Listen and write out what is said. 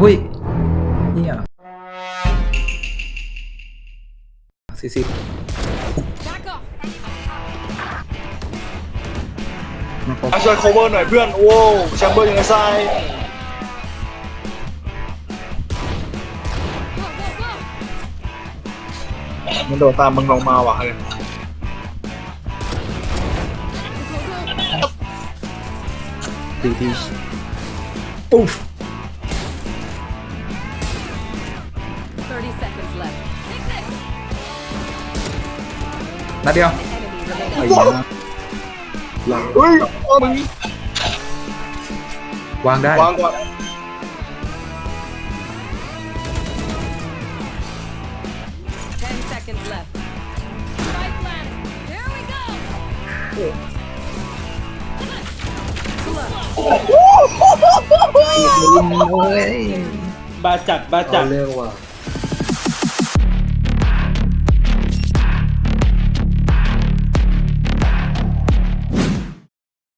หุ้ยเนี่ยสี่สิบ Back off. มันครบช่วย cover หน่อยเพื่อนโอ้แชมเบอร์ยังไงไซ Go, go, go. มันโดดตามมึงลงมาว่ะเฮ้ย Go, go. ดีดีอุ๊ฟ 30 seconds left. Take this. นัดเดียว Enemy remaining. ไอ้เหี้ยหลังเฮ้ยเอามึงวางได้ วางก่อน10 seconds left. Spike planted. Here we go. Clutch. โอ้ยบาจัดบาจัเอาดเรื่องว่ะ